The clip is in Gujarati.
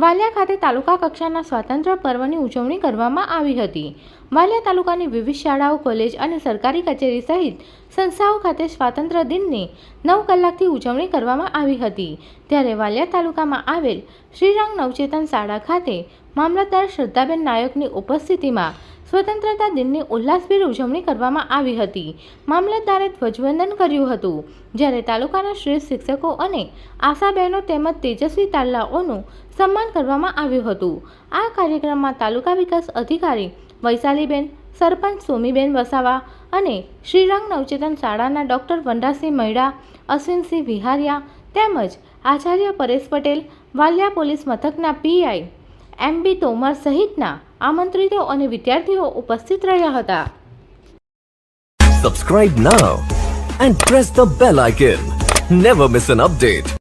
વાલિયા ખાતે તાલુકા કક્ષાના સ્વાતંત્ર્ય પર્વની ઉજવણી કરવામાં આવી હતી. વાલિયા તાલુકાની વિવિધ શાળાઓ, કોલેજ અને સરકારી કચેરી સહિત સંસ્થાઓ ખાતે સ્વાતંત્ર્ય દિનની નવ કલાકથી ઉજવણી કરવામાં આવી હતી. ત્યારે વાલિયા તાલુકામાં આવેલ શ્રીરંગ નવચેતન શાળા ખાતે મામલતદાર શ્રદ્ધાબેન નાયકની ઉપસ્થિતિમાં સ્વતંત્રતા દિનની ઉલ્લાસભેર ઉજવણી કરવામાં આવી હતી. મામલતદારે ધ્વજવંદન કર્યું હતું. જ્યારે તાલુકાના શ્રેષ્ઠ શિક્ષકો અને આશાબહેનો તેમજ તેજસ્વી તાલાઓનું સન્માન કરવામાં આવ્યું હતું. આ કાર્યક્રમમાં તાલુકા વિકાસ અધિકારી વૈશાલીબેન, સરપંચ સોમીબેન વસાવા અને શ્રીરંગ નવચેતન શાળાના ડૉક્ટર વનરાસિંહ મૈડા, અશ્વિનસિંહ વિહારિયા તેમજ આચાર્ય પરેશ પટેલ, વાલિયા પોલીસ મથકના પીઆઈ એમ બી તોમર સહિતના આમંત્રિતો અને વિદ્યાર્થીઓ ઉપસ્થિત રહ્યા હતા Subscribe now and press the bell icon. Never miss an update.